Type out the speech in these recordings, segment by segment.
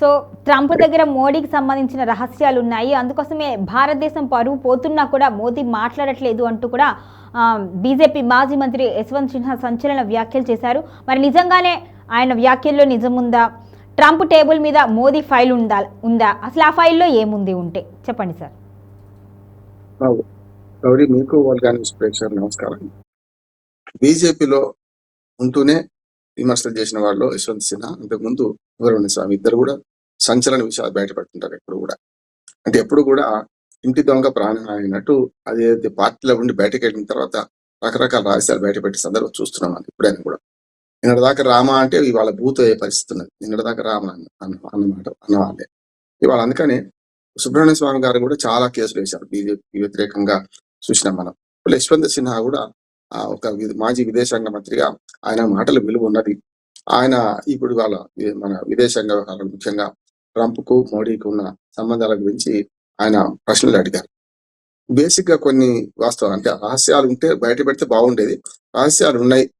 So Trump దగ్గర మోడీకి సంబంధించిన రహస్యాలు ఉన్నాయి అందుకోసమే భారతదేశం పరువు పోతున్నా కూడా మోదీ మాట్లాడట్లేదు అంటూ కూడా బీజేపీ మాజీ మంత్రి యశ్వంత్ సిన్హా సంచలన వ్యాఖ్యలు చేశారు. మరి నిజంగానే ఆయన వ్యాఖ్యల్లో నిజముందా? ట్రంప్ టేబుల్ మీద మోదీ ఫైల్ ఉందా ఉందా? అసలు ఆ ఫైల్లో ఏముంది ఉంటే? చెప్పండి సార్. మీకు నమస్కారం. బీజేపీలో ఉంటూనే విమర్శలు చేసిన వాళ్ళు యశ్వంత్ సిన్హా ఇంతకుముందు గౌరవ స్వామి ఇద్దరు కూడా సంచలన విషయాలు బయటపెడుతుంటారు ఎప్పుడు కూడా. అంటే ఎప్పుడు కూడా ఇంటి దొంగ ప్రాణం అయినట్టు అదే పార్టీలో ఉండి బయటకు వెళ్ళిన తర్వాత రకరకాల రహస్యాలు బయటపెట్టే సందర్భం చూస్తున్నాం మనం ఇప్పుడైనా కూడా. నిన్నటి దాకా రామ అంటే ఇవాళ భూత అయ్యే పరిస్థితి ఉన్నది. నిన్నటి దాకా రామ అన్న అన్నమాట అన్నవాళ్ళే. ఇవాళ అందుకని సుబ్రహ్మణ్య స్వామి గారు కూడా చాలా కేసులు వేశారు. బీజేపీ వ్యతిరేకంగా చూసినాం మనం. ఇప్పుడు యశ్వంత్ సిన్హా కూడా ఆ, ఒక వి- మాజీ విదేశాంగ మంత్రిగా ఆయన మాటలు విలువ ఉన్నది. ఆయన ఇప్పుడు వాళ్ళ మన విదేశాంగ వ్యవహారాలు ముఖ్యంగా ట్రంప్కు మోడీకి ఉన్న సంబంధాల గురించి ఆయన ప్రశ్నలు అడిగారు. బేసిక్గా కొన్ని వాస్తవాలు అంటే రహస్యాలు ఉంటే బయట పెడితే బాగుండేది. రహస్యాలు ఉన్నాయి.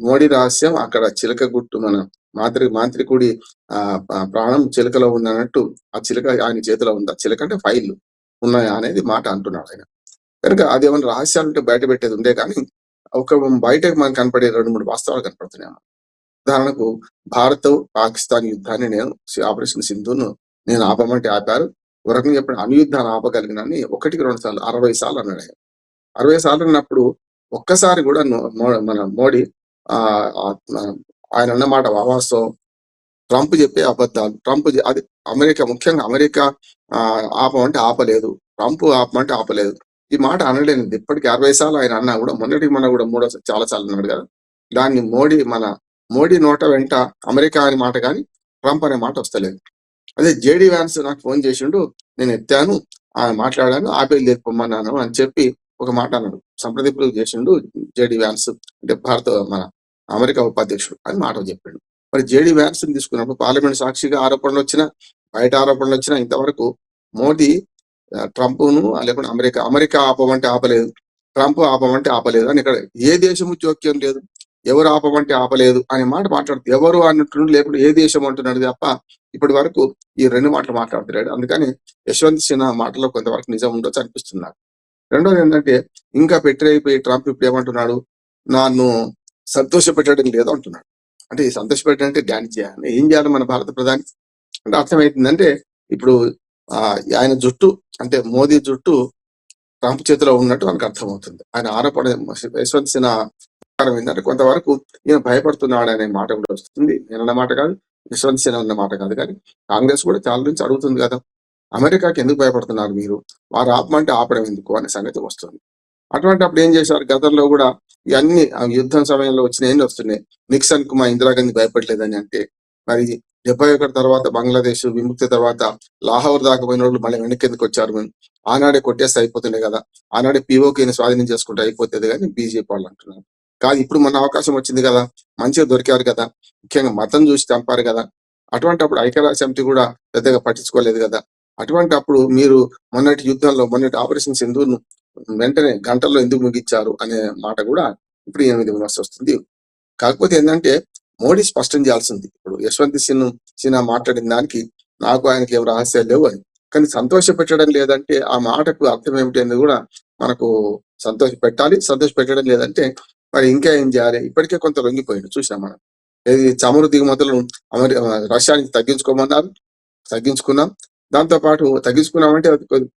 మోడీ రహస్యం అక్కడ చిలక గుట్టు మన మాంత్రి మాంత్రికుడి ఆ ప్రాణం చిలకలో ఉందన్నట్టు ఆ చిలక ఆయన చేతిలో ఉందా. చిలక అంటే ఫైల్. ఉన్నాయా అనేది మాట అంటున్నాడు ఆయన. కనుక అది ఏమైనా రహస్యాలు ఉంటే బయట పెట్టేది ఉండే కానీ ఒక బయటకు మనకు కనపడే రెండు మూడు వాస్తవాలు కనపడుతున్నాయి ఉదాహరణకు భారత్ పాకిస్తాన్ యుద్ధాన్ని నేను ఆపరేషన్ సింధును నేను ఆపమంటే ఆపారు. ఒక రకంగా చెప్పిన అనుయుద్ధాన్ని ఆపగలిగినని ఒకటికి రెండు సార్లు అరవై సార్లు అన్నాడు ఆయన. అరవై సార్లు అన్నప్పుడు ఒక్కసారి కూడా మో- మన మోడీ ఆ ఆయన అన్నమాట అవాస్తవం ట్రంప్ చెప్పే అబద్ధాలు ట్రంప్ అది అమెరికా ముఖ్యంగా అమెరికా ఆ, ఆపమంటే ఆపలేదు. ట్రంప్ ఆపమంటే ఆపలేదు. ఈ మాట అనలేనిది ఇప్పటికి అరవై సార్లు ఆయన అన్నా కూడా మొన్నటికి మన కూడా మూడో చాలా సార్లు అన్నాడు కదా. దాన్ని మోడీ మన మోడీ నోట వెంట అమెరికా అనే మాట కానీ ట్రంప్ అనే మాట వస్తలేదు. అదే జేడీ వ్యాన్స్ నాకు ఫోన్ చేసిండు నేను ఎత్తాను ఆయన మాట్లాడాను ఆపేది లేదు అని చెప్పి ఒక మాట అన్నాడు. సంప్రదింపులు చేసిండు జేడీ వ్యాన్స్ అంటే భారత మన అమెరికా ఉపాధ్యక్షుడు అని మాట చెప్పిండు. మరి జేడీ వ్యాన్స్ తీసుకున్నప్పుడు పార్లమెంట్ సాక్షిగా ఆరోపణలు వచ్చినా బయట ఆరోపణలు వచ్చినా ఇంతవరకు మోదీ ట్రంప్ను లేకుంటే అమెరికా అమెరికా ఆపమంటే ఆపలేదు. ట్రంప్ ఆపమంటే ఆపలేదు. అని ఇక్కడ ఏ దేశము జోక్యం లేదు. ఎవరు ఆపమంటే ఆపలేదు అనే మాట మాట్లాడుతుంది ఎవరు అన్నట్టు లేకుంటే ఏ దేశం అంటున్నాడు తప్ప ఇప్పటి వరకు ఈ రెండు మాటలు మాట్లాడుతున్నాడు అందుకని యశ్వంత్ సిన్హా మాటలో కొంతవరకు నిజం ఉండొచ్చు అనిపిస్తుంది నాకు. రెండోది ఏంటంటే ఇంకా పెట్టరైపోయి ట్రంప్ ఇప్పుడు ఏమంటున్నాడు? నన్ను సంతోష పెట్టడం లేదు అంటున్నాడు. అంటే ఈ సంతోష పెట్టడం అంటే డ్యాన్స్ చేయాలి. ఏం చేయాలి మన భారత ప్రధాని? అంటే అర్థమవుతుందంటే ఇప్పుడు ఆ ఆయన జుట్టు అంటే మోదీ జుట్టు ట్రంప్ చేతిలో ఉన్నట్టు మనకు అర్థమవుతుంది. ఆయన ఆరోపణ యశ్వంత్ సిన్హా ఏంటంటే కొంతవరకు ఈయన భయపడుతున్నాడు అనే మాట కూడా వస్తుంది. నేను మాట కాదు యశ్వంత్ సిన్హా ఉన్న మాట కాదు. కానీ కాంగ్రెస్ కూడా చాలా నుంచి అడుగుతుంది కదా అమెరికాకి ఎందుకు భయపడుతున్నారు మీరు? వారు ఆపమంటే ఆపడం ఎందుకు? అనే సంగతి వస్తుంది. అటువంటి అప్పుడు ఏం చేశారు? గతంలో కూడా ఇవన్నీ ఆ యుద్ధం సమయంలో వచ్చిన ఏం వస్తున్నాయి? నిక్సన్కు మా ఇందిరాగాంధీ భయపడలేదని అంటే మరి డెబ్బై ఒకటి తర్వాత బంగ్లాదేశ్ విముక్తి తర్వాత లాహోర్ దాకా పోయిన వాళ్ళు మళ్ళీ వెనక్కి ఎందుకు వచ్చారు? మేము ఆనాడే కొట్టేస్తే అయిపోతుండే కదా. ఆనాడే పీఓకేని స్వాధీనం చేసుకుంటే అయిపోతుంది కానీ బీజేపీ వాళ్ళు అంటున్నారు. కాదు ఇప్పుడు మన అవకాశం వచ్చింది కదా. మంచిగా దొరికారు కదా. ముఖ్యంగా మతం చూసి చంపారు కదా. అటువంటి అప్పుడు ఐక్యరాజ్య సమితి కూడా పెద్దగా పట్టించుకోలేదు కదా. అటువంటి అప్పుడు మీరు మొన్నటి యుద్ధంలో మొన్నటి ఆపరేషన్ సింధూర్ను వెంటనే గంటల్లో ఎందుకు ముగించారు? అనే మాట కూడా ఇప్పుడు ఎనిమిది విమర్శ వస్తుంది. కాకపోతే ఏంటంటే మోడీ స్పష్టం చేయాల్సింది. ఇప్పుడు యశ్వంత్ సిన్ సిన్హా మాట్లాడిన దానికి నాకు ఆయనకి ఏం రహస్యాలు లేవు అని. కానీ సంతోష పెట్టడం లేదంటే ఆ మాటకు అర్థం ఏమిటి అనేది కూడా మనకు సంతోష పెట్టాలి. సంతోష పెట్టడం లేదంటే మరి ఇంకా ఏం చేయాలి? ఇప్పటికే కొంత లొంగిపోయింది. చూసాం మనం. ఏది చమురు దిగుమతులు అమెరి రష్యా నుంచి తగ్గించుకోమన్నారు. తగ్గించుకున్నాం. దాంతో పాటు తగ్గించుకున్నామంటే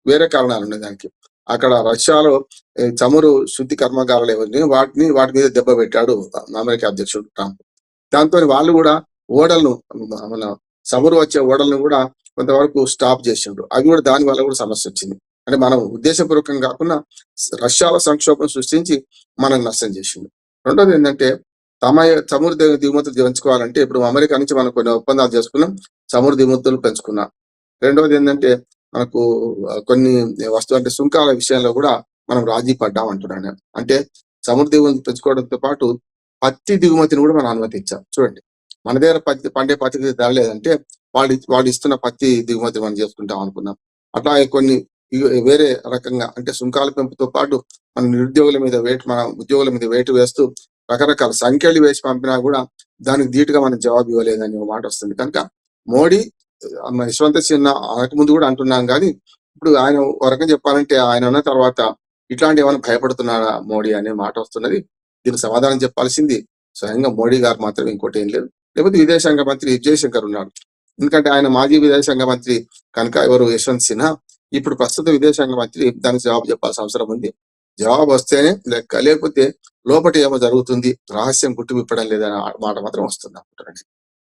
వేరే కారణాలు ఉన్నాయి దానికి. అక్కడ రష్యాలో చమురు శుద్ధి కర్మాగారాలు ఏవన్నీ వాటిని వాటి మీద దెబ్బ పెట్టాడు అమెరికా అధ్యక్షుడు ట్రంప్. దాంతో వాళ్ళు కూడా ఓడలను మన చమురు వచ్చే ఓడలను కూడా కొంతవరకు స్టాప్ చేసిండు అవి కూడా దాని వల్ల కూడా సమస్య వచ్చింది. అంటే మనం ఉద్దేశపూర్వకం కాకుండా రష్యాల సంక్షోభం సృష్టించి మనం నష్టం చేసిండు. రెండోది ఏంటంటే తమ చమురు దిగుమతులు పెంచుకోవాలంటే ఇప్పుడు అమెరికా నుంచి మనం కొన్ని ఒప్పందాలు చేసుకున్నాం చమురు దిగుమతులు పెంచుకున్నాం. రెండవది ఏంటంటే మనకు కొన్ని వస్తువు అంటే సుంకాల విషయంలో కూడా మనం రాజీ పడ్డాం అంటున్నాను. అంటే సముద్ర దిగుమతి పెంచుకోవడంతో పాటు పత్తి దిగుమతిని కూడా మనం అనుమతించాం. చూడండి మన దగ్గర పత్తి పండే పత్తికి ధర లేదంటే వాళ్ళు వాళ్ళు ఇస్తున్న పత్తి దిగుమతి మనం చేసుకుంటాం అనుకున్నాం. అట్లాగే కొన్ని వేరే రకంగా అంటే సుంకాల పెంపుతో పాటు మన నిరుద్యోగుల మీద వేటు మన ఉద్యోగుల మీద వేటు వేస్తూ రకరకాల సంఖ్యలు వేసి పంపినా కూడా దానికి ధీటుగా మనం జవాబు ఇవ్వలేదని ఒక మాట వస్తుంది. కనుక మోడీ యశ్వంత యశ్వంత్ సిన్హా ముందు కూడా అంటున్నాం కానీ ఇప్పుడు ఆయన ఒక చెప్పాలంటే ఆయన ఉన్న తర్వాత ఇట్లాంటి ఏమైనా భయపడుతున్నారా మోడీ అనే మాట వస్తున్నది. దీనికి సమాధానం చెప్పాల్సింది స్వయంగా మోడీ గారు మాత్రమే ఇంకోటి ఏం లేదు. లేకపోతే విదేశాంగ మంత్రి జయశంకర్ ఉన్నాడు. ఎందుకంటే ఆయన మాజీ విదేశాంగ మంత్రి కనుక ఎవరు యశ్వంత్ సిన్హా ఇప్పుడు ప్రస్తుత విదేశాంగ మంత్రి దానికి జవాబు చెప్పాల్సిన అవసరం ఉంది. జవాబు వస్తేనే లేక లేకపోతే లోపల ఏమో జరుగుతుంది రహస్యం గుట్టు విప్పడం లేదనే మాట మాత్రం వస్తుంది అనుకుంటున్నాను.